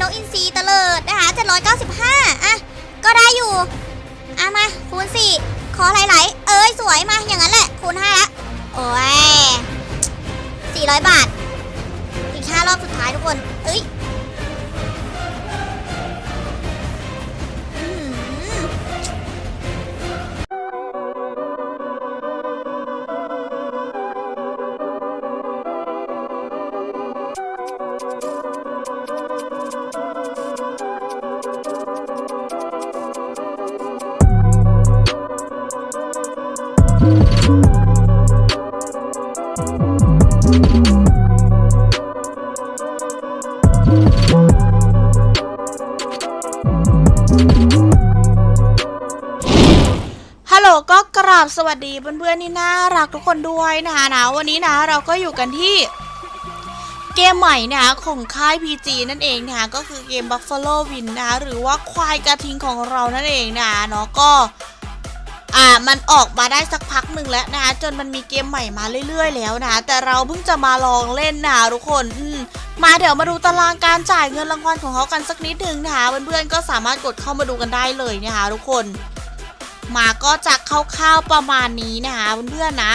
นกอินทรีเตลิดนะคะ795อะก็ได้อยู่อะมาคูณ4ขอหลายๆเอ้ยสวยมาอย่างนั้นแหละคูณ5ละโอ้ย400 บาท อีก5รอบสุดท้ายทุกคน เอ้ย ฮัลโหลก็กราบสวัสดีเพื่อนๆที่น่ารักทุกคนด้วยนะคะนะวันนี้นะเราก็อยู่กันที่เกมใหม่นะคะของค่าย PG นั่นเองนะคะก็คือเกม Buffalo Win นะคะหรือว่าควายกระทิงของเรานั่นเองนะคะเนาะก็ อ่ามันออกมาได้สักพักหนึ่งแล้วนะคะจนมันมีเกมใหม่มาเรื่อย ๆ แล้วนะคะแต่เราเพิ่งจะมาลองเล่นนะคะทุกคนอืมมาเดี๋ยวมาดูตารางการจ่ายเงินรางวัลของเขากันสักนิดหนึ่งนะคะเพื่อนๆก็สามารถกดเข้ามาดูกันได้เลยนะคะทุกคน มาก็จะคร่าวๆประมาณนี้นะคะเพื่อนๆนะ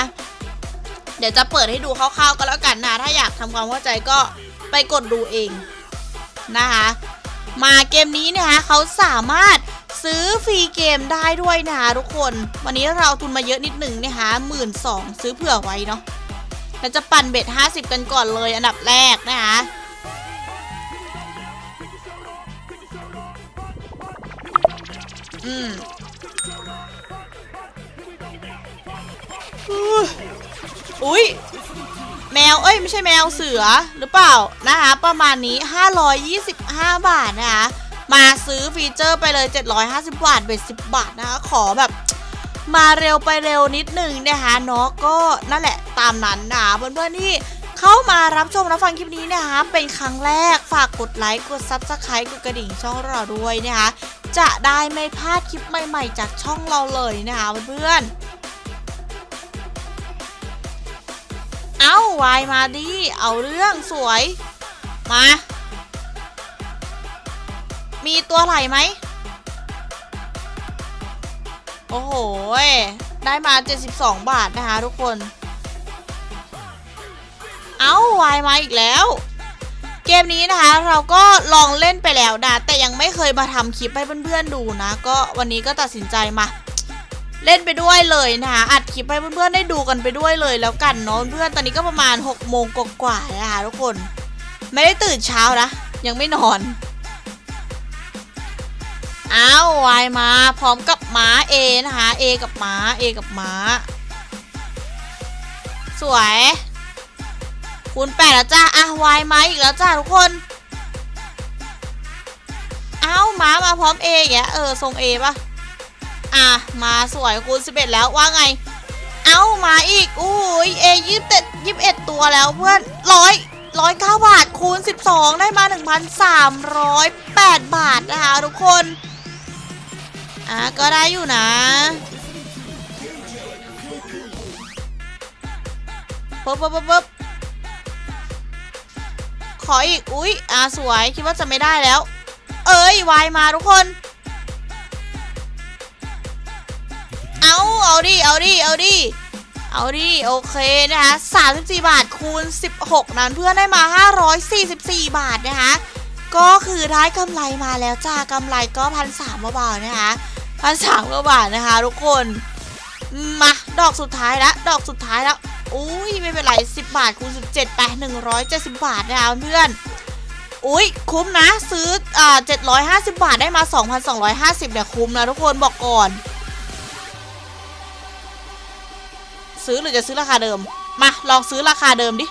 เดี๋ยวจะเปิดให้ดูคร่าวๆก็แล้วกันนะ ถ้าอยากทำความเข้าใจก็ไปกดดูเองนะคะ มาเกมนี้นะคะเขาสามารถ ซื้อฟรีเกมได้ด้วยนะคะทุกคน วันนี้เราทุนมาเยอะนิดหนึ่งนะคะหมื่นสองซื้อเผื่อไว้เนาะเราจะปั่นเบ็ด50 กันก่อนเลยอันดับแรกนะคะอืมอุ้ยแมว เอ้ย ไม่ใช่แมวเสือหรือเปล่านะคะประมาณนี้ 525 บาทนะคะ มาซื้อฟีเจอร์ไปเลย 750 บาทเบ็ด10 บาทนะคะขอแบบมาเร็วไปเร็วนิดหนึ่งนะคะเนาะก็นั่นแหละตามนั้นนะเพื่อนๆที่เข้ามารับชมรับฟังคลิปนี้นะคะ เป็นครั้งแรกฝากกดไลค์กดซับสไครต์กดกระดิ่งช่องเราด้วยนะคะ จะได้ไม่พลาดคลิปใหม่ๆ จากช่องเราเลยนะคะเพื่อนๆเอาวายมาดิเอาเรื่องสวยมา มีตัวไหลไหม โอ้โห ได้มา 72 บาทนะคะทุกคน เอาวายมาอีกแล้ว เกมนี้นะคะ เราก็ลองเล่นไปแล้วนะแต่ยังไม่เคยมาทำคลิปให้เพื่อนๆดูนะ ก็วันนี้ก็ตัดสินใจมาเล่นไปด้วยเลยนะคะอัดคลิปให้เพื่อนๆได้ดูกันไปด้วยเลยแล้วกันเนาะเพื่อนตอนนี้ก็ประมาณ6โมงกว่าๆนะคะทุกคน ไม่ได้ตื่นเช้านะ ยังไม่นอน อ้าววายมาพร้อมกับม้า A นะคะ A กับม้า A กับม้า สวยคูณแปดแล้วจ้าอะวายมาอีกแล้วจ้าทุกคนอ้าวม้ามาพร้อม A อย่าเออทรง A ปะอะมาสวยคูณ11แล้วว่าไงเอ้ามาอีกอุ้ยเอยี่สิบเอ็ดยี่สิบเอ็ดตัวแล้วเพื่อนร้อยร้อยเก้าบาทคูณ12ได้มา1,308บาทนะคะทุกคน อะก็ได้อยู่นะปึ๊บปึ๊บปึ๊บปึ๊บขออีก อุ้ยอะสวย คิดว่าจะไม่ได้แล้ว เอ้ยวายมาทุกคน เอาเอาดิ เอาดิ เอาดิ เอาดิ โอเคนะคะ34 บาทคูณ 16 นั้นเพื่อนได้มา 544 บาทนะคะก็คือได้กำไรมาแล้วจ้ากำไรก็พันสามบาทนะคะ พันสามกว่าบาทนะคะ ทุกคน มาดอกสุดท้ายแล้วดอกสุดท้ายแล้วอุ้ยไม่เป็นไร10บาทคูณ17ไป170บบาทนะคะเพื่อนอุ้ยคุ้มนะซื้ออ่า750บาทได้มา2,250เนี่ยคุ้มนะทุกคนบอกก่อน ซื้อหรือจะซื้อราคาเดิม มาลองซื้อราคาเดิมดิ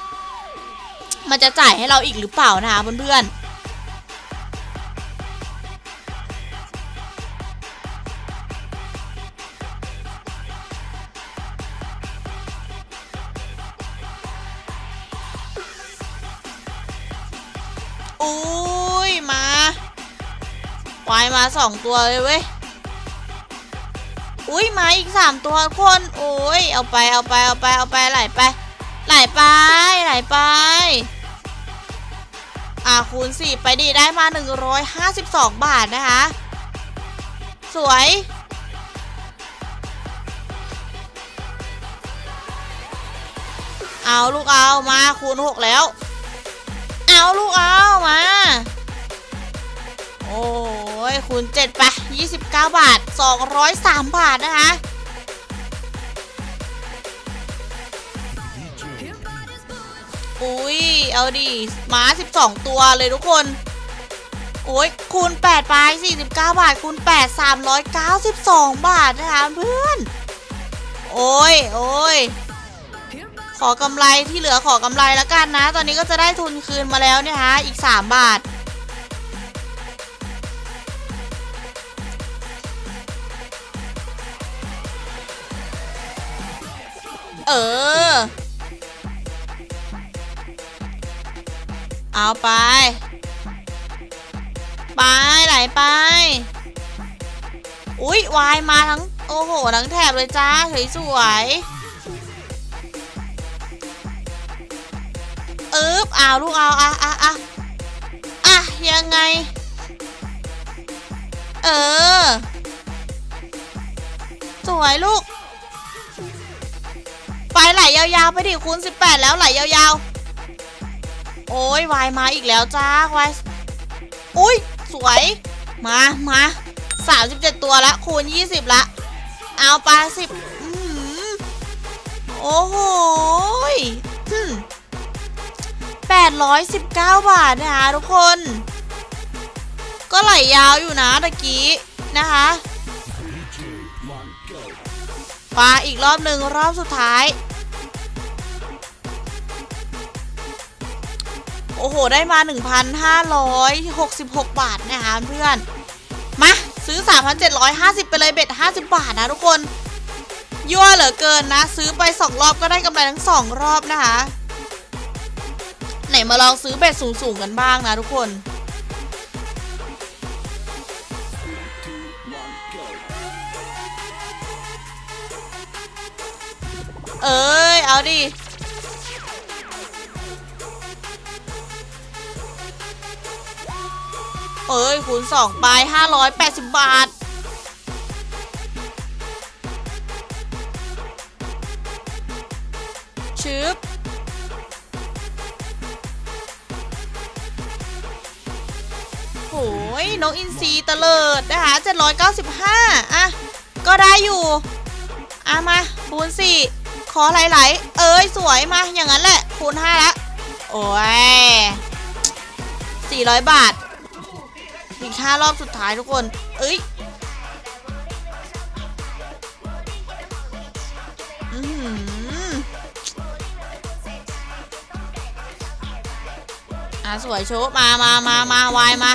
มันจะจ่ายให้เราอีกหรือเปล่านะคะเพื่อนๆ มาสองตัวเลยเว้ย อุ้ยมาอีกสามตัวคน โอ้ย เอาไปเอาไปเอาไปเอาไปไหลไป ไหลไปไหลไปอ่าคูณ4ไปดีได้มา152บสองบาทนะคะ สวยเอาลูกเอามาคูณ6แล้ว เอาลูกเอามา โอ้ยคูณ7ไป29 บาท 203 บาทนะคะอุ้ย เอาดิหมา12 ตัวเลยทุกคน โอ้ยคูณ 8 ไป 49 บาท คูณ 8 392 บาทนะคะเพื่อน โอ้ย โอ้ย ขอกำไรที่เหลือขอกำไรแล้วกันนะ ตอนนี้ก็จะได้ทุนคืนมาแล้วเนี่ยฮะ อีก 3 บาท เออ เอาไป ไปไหลไป อุ๊ยวายมาทั้ง โอ้โห ทั้งแถบเลยจ้าสวยสวยๆอึ๊บเอาลูกเอาอะอะอะอะยังไง เออ สวยลูก ไปไหลยาวๆไปดิคูณ18 แล้วไหลยาวๆ โอ้ยวายมาอีกแล้วจ้าวายอุ้ยสวยมามา37 ตัวละคูณ 20 ละ เอาไปสิบอื้อหือโอ้โหยหึ่ม819 บาทนะคะทุกคน ก็ไหลยาวอยู่นะตะกี้นะคะปาอีกรอบหนึ่งรอบสุดท้าย โอ้โห ได้มา 1,566 บาทนะคะเพื่อน มาซื้อ 3,750 ไปเลยเบ็ด 50 บาทนะทุกคน ยั่วเหลือเกินนะ ซื้อไป 2 รอบก็ได้กำไรทั้ง 2 รอบนะคะ ไหนมาลองซื้อเบ็ดสูงๆกันบ้างนะทุกคนเอ้ย เอาดิ เอ้ยคูณ2ไป580 บาท ชึบโหยนกอินทรีเตลิดนะคะ795 อะ ก็ได้อยู่ อะ มาคูณ4ขอไหลๆ เอ้ย สวยมา อย่างนั้นแหละ คูณ5ละ โอ้ย400 บาท อีกห้ารอบสุดท้ายทุกคน เอ้ยอะสวยโชว์มามา มา มาวายมา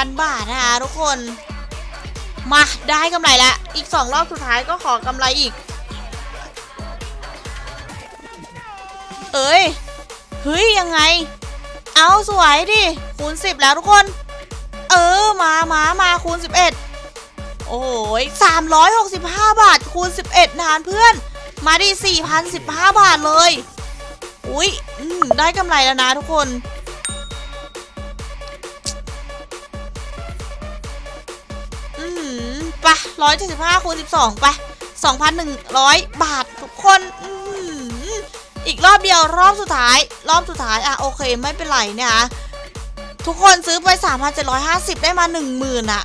1,000 บาทนะคะทุกคน มาได้กำไรละอีก 2 รอบสุดท้ายก็ขอกำไรอีก เอ้ยเฮ้ยยังไง เอาสวยดิคูณ10 แล้วทุกคน เออมามามาคูณ 11 โอ้ย365 บาทคูณ 11 นานเพื่อน มาดิ4,015 บาทเลย อุ้ยได้กำไรแล้วนะทุกคน มไปร้อยเจ็ดสิบห้าคูณสิบสองไปสองพันหนึ่งร้อยบาททุกคนอีกรอบเดียวรอบสุดท้าย รอบสุดท้ายอะโอเคไม่เป็นไรเนี่ยนะทุกคนซื้อไป 3,750 ได้มา 10,000อะ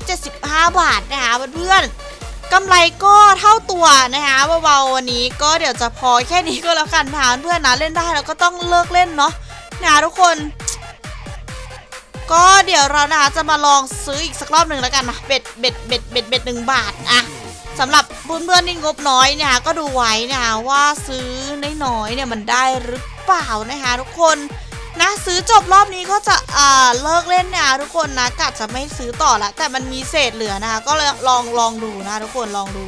12,775 บาทนะคะเพื่อนๆกำไรก็เท่าตัวนะคะเบาๆวันนี้ก็เดี๋ยวจะพอแค่นี้ก็แล้วกันนะเพื่อนนะเล่นได้แล้วก็ต้องเลิกเล่นเนาะนะทุกคน ก็เดี๋ยวเรานะคะจะมาลองซื้ออีกสักรอบหนึ่งแล้วกันนะเบ็ดเบ็ดเบ็ดเบ็ดเบ็ดหนึ่งบาทอะสำหรับเพื่อนๆที่งบน้อยเนี่ยก็ดูไว้นะคะว่าซื้อน้อยๆเนี่ยมันได้หรือเปล่านะคะทุกคนนะซื้อจบรอบนี้ก็จะอ่าเลิกเล่นนะคะทุกคนนะกะจะไม่ซื้อต่อละแต่มันมีเศษเหลือนะคะก็เลยลองลองดูนะทุกคนลองดู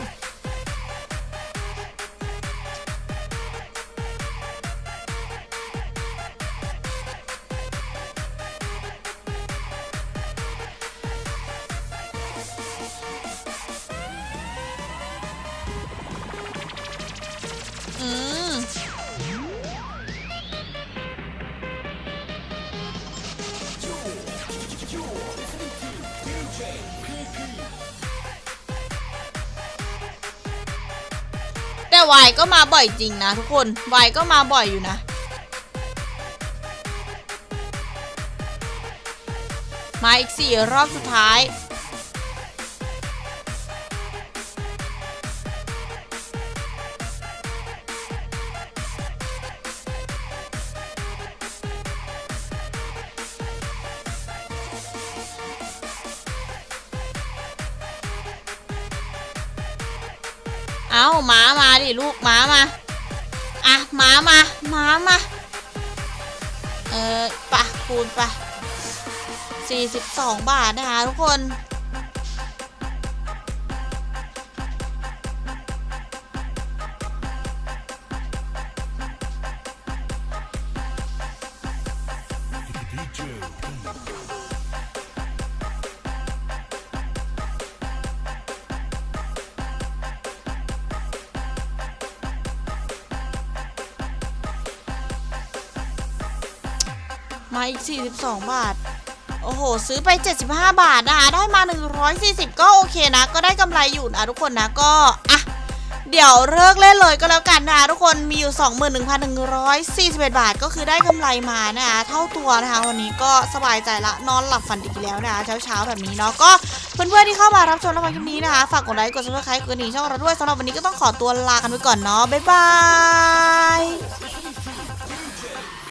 วายก็มาบ่อยจริงนะทุกคนวายก็มาบ่อยอยู่นะ มาอีกสี่รอบสุดท้าย เอาหมามาดิลูกหมามา อะหมามาหมามา เออปะคูณปะ42 บาทนะคะทุกคน มาอีก 42 บาท โอ้โห ซื้อไป 75 บาทนะคะได้มา 140 ก็โอเคนะ ก็ได้กำไรอยู่นะทุกคนนะก็อะเดี๋ยวเลิกเล่นเลยก็แล้วกันนะคะทุกคนมีอยู่ 21,141 บาท ก็คือได้กำไรมานะคะเท่าตัวนะคะวันนี้ก็สบายใจละนอนหลับฝันดีแล้วนะคะเช้าๆแบบนี้เนาะก็เพื่อนๆที่เข้ามารับชมรับฟังคลิปนี้นะคะฝากกดไลค์กดซับสไครต์กดกระดิ่งช่องเราด้วยสำหรับวันนี้ก็ต้องขอตัวลากันไปก่อนเนาะบ๊ายบาย